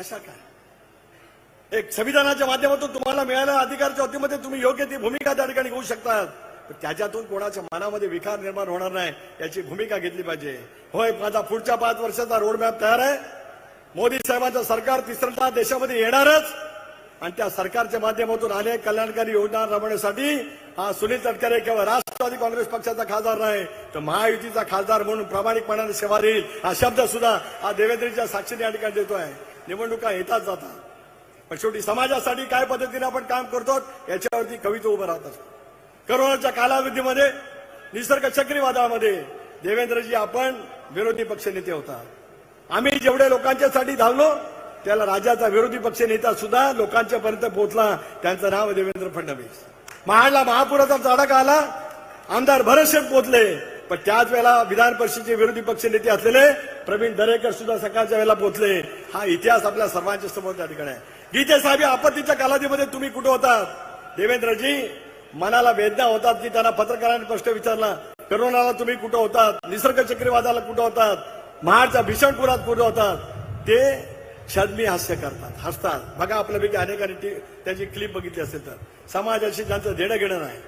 भाषा काय? एक संविधानाच्या माध्यमातून तुम्हाला मिळालेल्या अधिकारच्या वतीमध्ये तुम्ही योग्य ती भूमिका त्या ठिकाणी घेऊ शकतात. त्याच्यातून कोणाच्या मनामध्ये विकार निर्माण होणार नाही याची भूमिका घेतली पाहिजे. होय माझा पुढच्या पाच वर्षाचा रोडमॅप तयार आहे. मोदी साहेबांचं सरकार तिसऱ्यांदा देशामध्ये येणारच. आणि त्या सरकारच्या माध्यमातून अनेक कल्याणकारी योजना राबवण्यासाठी हा सुनील तटकरे केवळ राष्ट्रवादी काँग्रेस पक्षाचा खासदार नाही तर महायुतीचा खासदार म्हणून प्रामाणिकपणाने सेवा देईल हा शब्द सुद्धा हा देवेंद्रीच्या साक्षीने या ठिकाणी देतोय. निवडणुका येतात जातात. पण शेवटी समाजासाठी काय पद्धतीने आपण काम करतो याच्यावरती कविता उभं राहतात. करोनाच्या कालावधीमध्ये निसर्ग चक्रीवादळामध्ये देवेंद्रजी आपण विरोधी पक्षनेते होता. आम्ही जेवढे लोकांच्यासाठी धावलो त्याला राज्याचा विरोधी पक्ष नेता सुद्धा लोकांच्यापर्यंत पोहोचला त्यांचं नाव देवेंद्र फडणवीस. महाडला महापुराचा झाडक आला? आमदार भरतशेठ पोचले पण त्याच वेळेला विधान परिषदेचे विरोधी पक्ष नेते असलेले प्रवीण दरेकर सुद्धा सकाळच्या वेळेला पोहोचले. हा इतिहास आपल्या सर्वांच्या समोर त्या ठिकाणी आहे. गीते साहेब या आपत्तीच्या कालावधीमध्ये तुम्ही कुठे होतात? देवेंद्रजी मनाला वेदना होतात की त्यांना पत्रकारांनी प्रश्न विचारला करोनाला तुम्ही कुठं होतात? निसर्ग चक्रीवादाला कुठं होतात? महाडच्या भीषण पुरात कुठं होतात? ते छदमी हास्य करतात हसतात. बघा आपल्यापैकी अनेकांनी ती- त्याची क्लिप बघितली असेल तर. समाजाशी ज्यांचं देणं घेणं नाही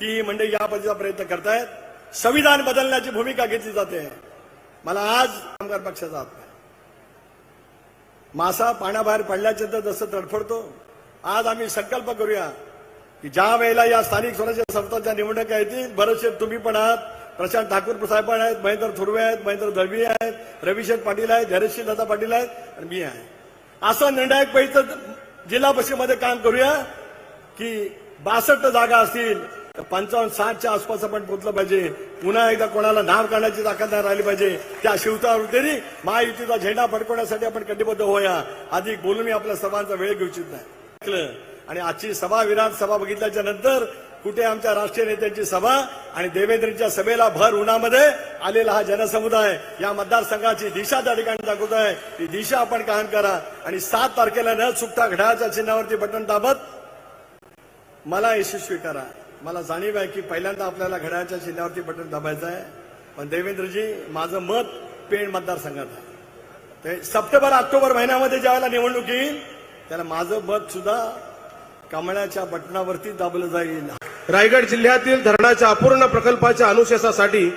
ती मंडळी या पद्धतीचा प्रयत्न करतायत. संविधान बदलण्याची भूमिका घेतली जाते. मला आज कामगार पक्षाचा आत्मा मासा पाण्याबाहेर पडल्याचे तर जसं तडफडतो आज आम्ही संकल्प करूया की ज्या वेळेला या स्थानिक स्वराज्य संस्थांच्या निवडणुका येतील बरेचसे तुम्ही पण आहात प्रशांत ठाकूर साहेब पण आहेत महेंद्र थुर्वे आहेत महेंद्र दळवी आहेत रविशंकर पाटील आहेत धैर्यशील दादा पाटील आहेत आणि मी आहे. असं निर्णायक पैसे जिल्हा परिषदेमध्ये काम करूया की बासष्ट जागा असतील तर पंचावन्न साठच्या आसपास आपण पोहोचलं पाहिजे. पुन्हा एकदा कोणाला नाव काढण्याची ताकद नाही राहिली पाहिजे. त्या शिवतावृत्तीने महायुतीचा झेंडा फडकवण्यासाठी आपण कटिबद्ध होऊया. अधिक बोलून मी आपल्या सर्वांचा वेळ घेऊ इच्छित नाही. ऐकलं? आणि आजची सभा विराट सभा बघितल्याच्या नंतर कुठे आमच्या राष्ट्रीय नेत्यांची सभा आणि देवेंद्रच्या सभेला भर उन्हामध्ये आलेला हा जनसमुदाय या मतदारसंघाची दिशा त्या ठिकाणी दाखवत आहे ती दिशा आपण कायम करा. आणि सात तारखेला न चुकता घड्याळाच्या चिन्हावरती बटन दाबत मला यशस्वी करा. मला जाणीव आहे की पहिल्यांदा आपल्याला घड्याळच्या शिल्ल्यावरती बटन दाबायचं आहे. पण देवेंद्रजी माझं मत पेण मतदारसंघात आहे. ते सप्टेंबर ऑक्टोबर महिन्यामध्ये ज्यावेळेला निवडणूक येईल त्याला माझं मत सुद्धा कमळाच्या बटनावरती दाबलं जाईल. रायगड जिल्ह्यातील धरणाच्या अपूर्ण प्रकल्पाच्या अनुशेषासाठी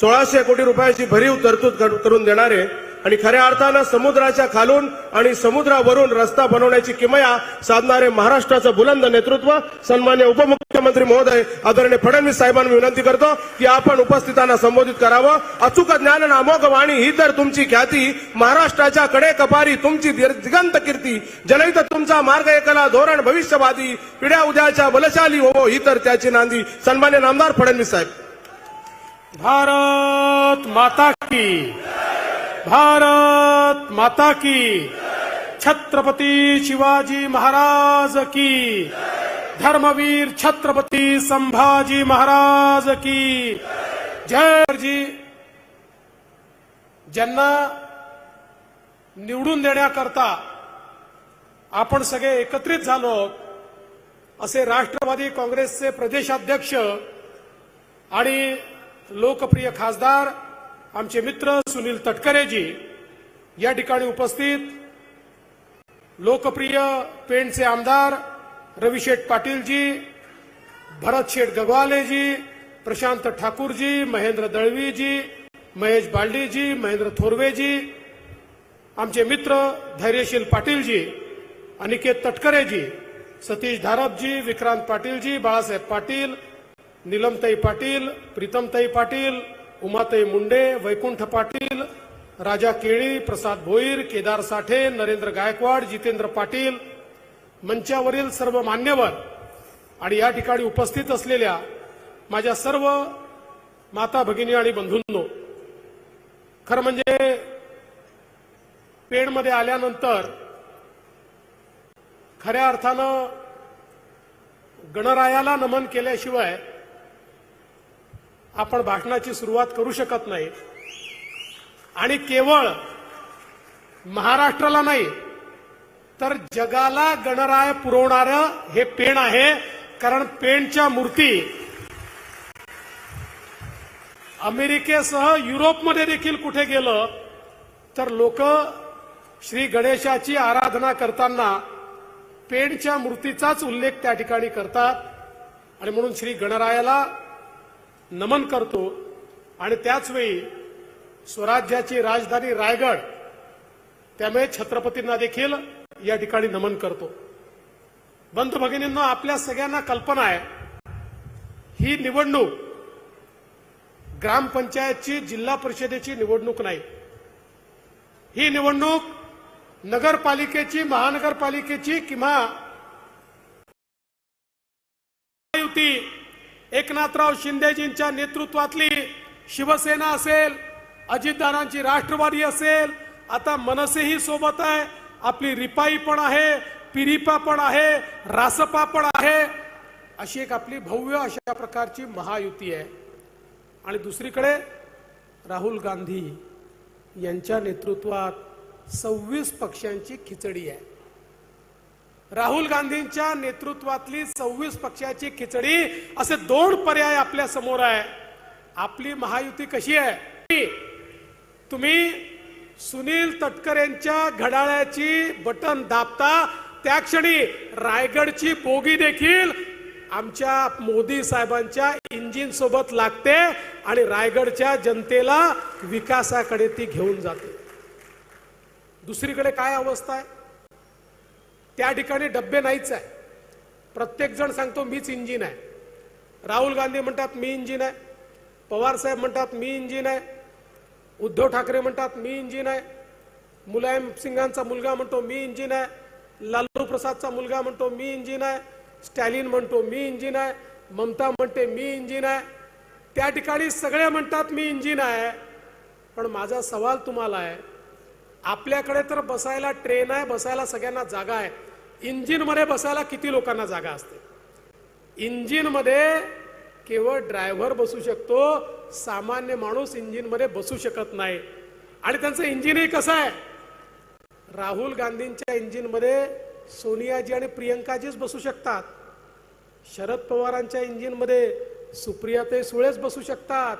सोळाशे कोटी रुपयाची भरीव तरतूद करून देणारे आणि खऱ्या अर्थानं समुद्राच्या खालून आणि समुद्रावरून रस्ता बनवण्याची किमया साधणारे महाराष्ट्राचं बुलंद नेतृत्व सन्मान्य उपमुख्यमंत्री महोदय आदरणीय फडणवीस साहेबांना विनंती करतो की आपण उपस्थितांना संबोधित करावं. अचूक ज्ञान आणि अमोघ वाणी ही तर तुमची ख्याती. महाराष्ट्राच्या कडे कपारी तुमची दिगंत कीर्ती. जनहित तुमचा मार्ग एकला धोरण भविष्यवादी. पिढ्या उद्याच्या बलशाली हो ही तर त्याची नांदी. सन्मान्य नामदार फडणवीस साहेब. भारत माता की भारत माता की। छत्रपती शिवाजी महाराज की। धर्मवीर छत्रपती संभाजी महाराज की। जयजी ज्यांना निवडून देण्याकरता आपण सगळे एकत्रित झालो असे राष्ट्रवादी काँग्रेसचे प्रदेशाध्यक्ष आणि लोकप्रिय खासदार आमचे मित्र सुनील तटकरेजी या ठिकाणी उपस्थित लोकप्रिय पेणचे आमदार रविशेठ पाटीलजी भरत शेठ गगवालेजी प्रशांत ठाकूरजी महेंद्र दळवीजी महेश बालडेजी महेंद्र थोरवेजी आमचे मित्र धैर्यशील पाटीलजी अनिकेत तटकरेजी सतीश धारपजी विक्रांत पाटीलजी बाळासाहेब पाटील निलमताई पाटील प्रीतमताई पाटील उमाताई मुंडे वैकुंठ पाटील राजा केळी प्रसाद भोईर केदार साठे नरेंद्र गायकवाड जितेंद्र पाटील मंचावरील सर्व मान्यवर आणि या ठिकाणी उपस्थित असलेल्या माझ्या सर्व माता भगिनी आणि बंधूंनो खरं म्हणजे पेणमध्ये आल्यानंतर खऱ्या अर्थानं गणरायाला नमन केल्याशिवाय आपण भाषणाची सुरुवात करू शकत नाही. आणि केवळ महाराष्ट्राला नाही तर जगाला गणराय पुरवणारं हे पेण आहे कारण पेणच्या मूर्ती अमेरिकेसह युरोपमध्ये देखील कुठे गेलं तर लोक श्री गणेशाची आराधना करताना पेणच्या मूर्तीचाच उल्लेख त्या ठिकाणी करतात. आणि म्हणून श्री गणरायाला नमन करतो आणि त्याचवेळी स्वराज्याची राजधानी रायगड त्यामुळे छत्रपतींना देखील या ठिकाणी नमन करतो. बंधू भगिनींना आपल्या सगळ्यांना कल्पना आहे ही निवडणूक ग्रामपंचायतची जिल्हा परिषदेची निवडणूक नाही. ही निवडणूक नगरपालिकेची महानगरपालिकेची किंवा युती एकनाथराव शिंदेजींच्या नेतृत्वातली शिवसेना असेल अजितदारांची राष्ट्रवादी असेल आता मनसेही सोबत आहे आपली रिपाई पण आहे पिरिपा पण आहे रासपा पण आहे अशी एक आपली भव्य अशा प्रकारची महायुती आहे. आणि दुसरीकडे राहुल गांधी यांच्या नेतृत्वात सव्वीस पक्षांची खिचडी आहे. राहुल गांधींच्या नेतृत्वातली सव्वीस पक्षाची खिचडी असे दोन पर्याय आपल्यासमोर आहे. आपली महायुती कशी आहे? तुम्ही सुनील तटकरेंच्या घड्याळ्याची बटन दाबता त्या क्षणी रायगडची बोगी देखील आमच्या मोदी साहेबांच्या इंजिन सोबत लागते आणि रायगडच्या जनतेला विकासाकडे ती घेऊन जाते. दुसरीकडे काय अवस्था आहे? त्या ठिकाणी डब्बे नाहीच आहे. प्रत्येक जण सांगतो मीच इंजिन आहे. राहुल गांधी म्हणतात मी इंजिन आहे. पवार साहेब म्हणतात मी इंजिन आहे. उद्धव ठाकरे म्हणतात मी इंजिन आहे. मुलायम सिंगांचा मुलगा म्हणतो मी इंजिन आहे. लालू प्रसादचा मुलगा म्हणतो मी इंजिन आहे. स्टॅलिन म्हणतो मी इंजिन आहे. ममता म्हणते मी इंजिन आहे. त्या ठिकाणी सगळे म्हणतात मी इंजिन आहे. पण माझा सवाल तुम्हाला आहे आपल्याकडे तर बसायला ट्रेन आहे बसायला सगळ्यांना जागा आहे. इंजिनमध्ये बसायला किती लोकांना जागा असते? इंजिनमध्ये केवळ ड्रायव्हर बसू शकतो सामान्य माणूस इंजिनमध्ये बसू शकत नाही. आणि त्यांचं इंजिनही कसं आहे? राहुल गांधींच्या इंजिनमध्ये सोनियाजी आणि प्रियंकाजीच बसू शकतात. शरद पवारांच्या इंजिनमध्ये सुप्रिया ते सुळेच बसू शकतात.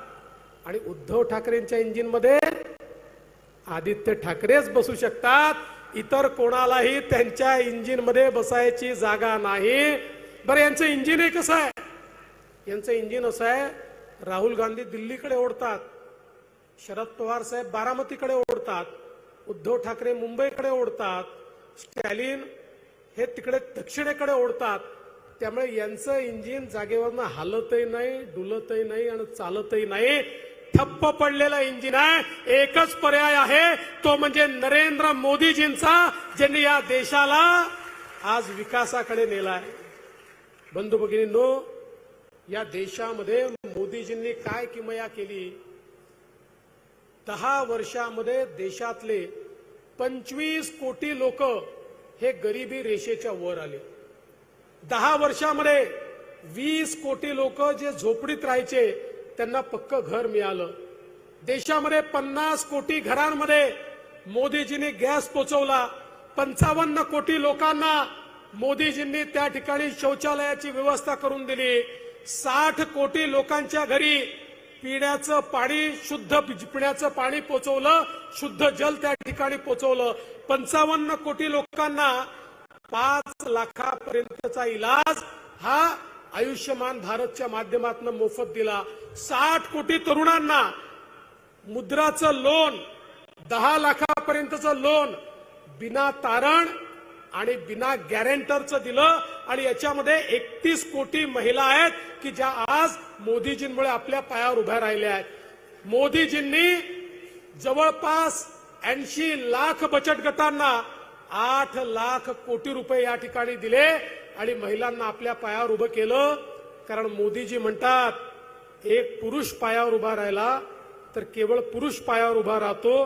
आणि उद्धव ठाकरेंच्या इंजिनमध्ये आदित्य ठाकरेच बसू शकतात. इतर कोणालाही त्यांच्या इंजिनमध्ये बसायची जागा नाही. बरं यांचं इंजिन कसं आहे? यांचं इंजिन असं आहे राहुल गांधी दिल्लीकडे ओढतात शरद पवार साहेब बारामतीकडे ओढतात उद्धव ठाकरे मुंबईकडे ओढतात स्टॅलिन हे तिकडे दक्षिणेकडे ओढतात. त्यामुळे यांचं इंजिन जागेवरनं हालतही नाही डुलतही नाही आणि चालतही नाही. ठप्प पडलेलं इंजिन आहे. एकच पर्याय आहे. तो म्हणजे नरेंद्र मोदीजींचा ज्यांनी या देशाला आज विकासाकडे नेलाय. बंधू भगिनींनो या देशामध्ये मोदीजींनी काय किमया केली? दहा वर्षामध्ये देशातले पंचवीस कोटी लोक हे गरिबी रेषेच्या वर आले. दहा वर्षामध्ये वीस कोटी लोक जे झोपडीत राहायचे त्यांना पक्क घर मिळालं. देशामध्ये पन्नास कोटी घरांमध्ये मोदीजींनी गॅस पोचवला. पंचावन्न कोटी लोकांना मोदीजींनी त्या ठिकाणी शौचालयाची व्यवस्था करून दिली. साठ कोटी लोकांच्या घरी पिण्याचं पाणी शुद्ध पिण्याचं पाणी पोचवलं शुद्ध जल त्या ठिकाणी पोचवलं. पंचावन्न कोटी लोकांना पाच लाखापर्यंतचा इलाज हा आयुष्यमान भारतच्या माध्यमातून मोफत दिला. साठ कोटी तरुणांना मुद्राचं लोन दहा लाखापर्यंतचं लोन बिना तारण आणि बिना गॅरेंटरचं दिलं. आणि याच्यामध्ये एकतीस कोटी महिला आहेत की ज्या आज मोदीजींमुळे आपल्या पायावर उभ्या राहिल्या आहेत. मोदीजींनी जवळपास ऐंशी लाख बचत गटांना आठ लाख कोटी रुपये या ठिकाणी दिले. आणि महिलांना आपल्या पायावर उभं केलं. कारण मोदीजी म्हणतात एक पुरुष पायावर उभा राहिला तर केवळ पुरुष पायावर उभा राहतो.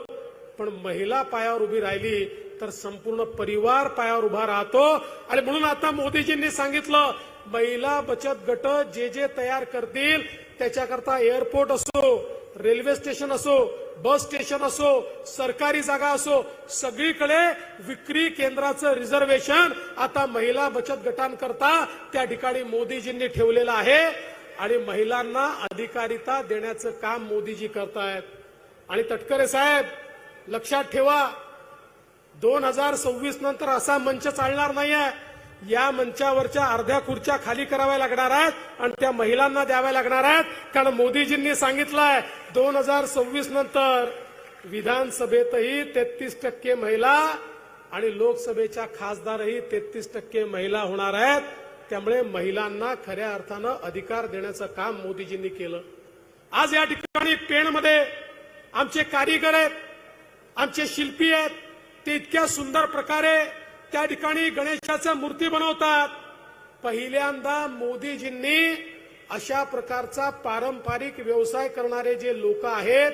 पण महिला पायावर उभी राहिली तर संपूर्ण परिवार पायावर उभा राहतो. आणि म्हणून आता मोदीजींनी सांगितलं महिला बचत गट जे जे तयार करतील त्याच्याकरता एअरपोर्ट असो रेल्वे स्टेशन असो बस स्टेशन असो सरकारी जागा असो सगळीकडे विक्री केंद्राचं रिझर्वेशन आता महिला बचत गटांकरता त्या ठिकाणी मोदीजींनी ठेवलेलं आहे. आणि महिलांना अधिकारिता देण्याचं काम मोदीजी करतायत. आणि तटकरे साहेब लक्षात ठेवा दोन हजार सव्वीस नंतर असा मंच चालणार नाहीये. या मंचावरच्या अर्ध्या खुर्च्या खाली कराव्या लागणार आहेत आणि त्या महिलांना द्याव्या लागणार आहेत. कारण मोदीजींनी सांगितलंय दोन हजार सव्वीस नंतर विधानसभेतही तेहतीस टक्के महिला आणि लोकसभेच्या खासदारही तेहतीस टक्के महिला होणार आहेत. त्यामुळे महिलांना खऱ्या अर्थानं अधिकार देण्याचं काम मोदीजींनी केलं. आज या ठिकाणी पेणमध्ये आमचे कारीगर आहेत आमचे शिल्पी आहेत. ते इतक्या सुंदर प्रकारे त्या ठिकाणी गणेशाच्या मूर्ती बनवतात. पहिल्यांदा मोदीजींनी अशा प्रकारचा पारंपरिक व्यवसाय करणारे जे लोक आहेत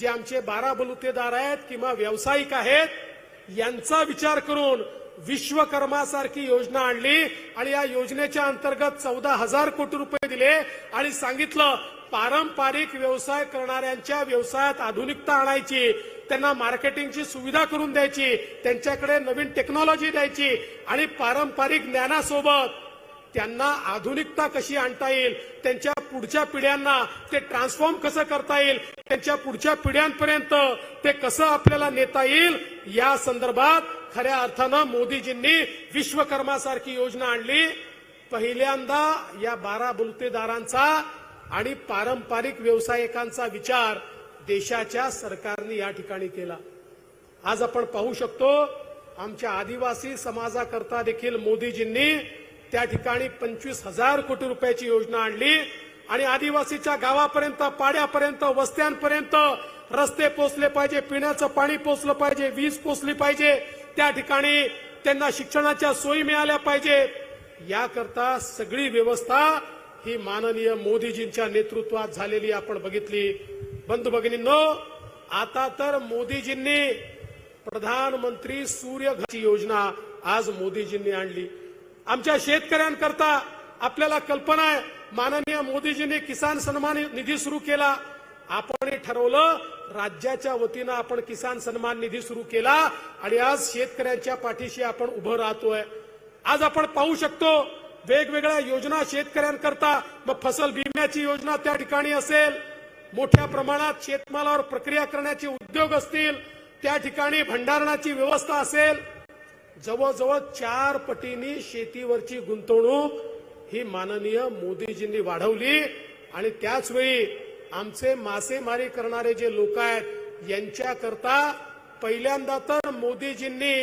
जे आमचे बारा बलुतेदार आहेत किंवा व्यावसायिक आहेत यांचा विचार करून विश्वकर्मासारखी योजना आणली आणि या योजनेच्या अंतर्गत चौदा हजार कोटी रुपये दिले आणि सांगितलं पारंपरिक व्यवसाय करणाऱ्यांच्या व्यवसायात आधुनिकता आणायची. त्यांना मार्केटिंगची सुविधा करून द्यायची त्यांच्याकडे नवीन टेक्नॉलॉजी द्यायची आणि पारंपरिक ज्ञानासोबत त्यांना आधुनिकता कशी आणता येईल त्यांच्या पुढच्या पिढ्यांना ते ट्रान्सफॉर्म कसं करता येईल त्यांच्या पुढच्या पिढ्यांपर्यंत ते कसं आपल्याला नेता येईल या संदर्भात खऱ्या अर्थानं मोदीजींनी विश्वकर्मासारखी योजना आणली. पहिल्यांदा या बारा बुलतेदारांचा आणि पारंपरिक व्यावसायिकांचा विचार देशाच्या सरकारने या ठिकाणी केला. आज आपण पाहू शकतो आमच्या आदिवासी समाजाकरता देखील मोदीजींनी त्या ठिकाणी पंचवीस हजार कोटी रुपयाची योजना आणली आणि आदिवासीच्या गावापर्यंत पाड्यापर्यंत वस्त्यांपर्यंत रस्ते पोचले पाहिजे पिण्याचं पाणी पोचलं पाहिजे वीज पोचली पाहिजे त्या ठिकाणी त्यांना शिक्षणाच्या सोयी मिळाल्या पाहिजे. याकरता सगळी व्यवस्था ही माननीय मोदीजींच्या नेतृत्वात झालेली आपण बघितली. बंधू भगिनींनो आता तर मोदीजींनी प्रधानमंत्री सूर्यघरची योजना आज मोदीजींनी आणली. आमच्या शेतकऱ्यांकरता आपल्याला कल्पना आहे माननीय मोदीजींनी किसान सन्मान निधी सुरू केला. आपण ठरवलं राज्याच्या वतीनं आपण किसान सन्मान निधी सुरू केला आणि आज शेतकऱ्यांच्या पाठीशी आपण उभं राहतोय. आज आपण पाहू शकतो वेगवेगळ्या योजना शेतकऱ्यांकरता मग फसल विम्याची योजना त्या ठिकाणी असेल मोठ्या प्रमाणात शेतमालावर प्रक्रिया करण्याचे उद्योग असतील त्या ठिकाणी भंडारणाची व्यवस्था असेल जवळजवळ चार पटींनी शेतीवरची गुंतवणूक ही माननीय मोदीजींनी वाढवली. आणि त्याचवेळी आमचे मासेमारी करणारे जे लोक आहेत यांच्याकरता पहिल्यांदा तर मोदीजींनी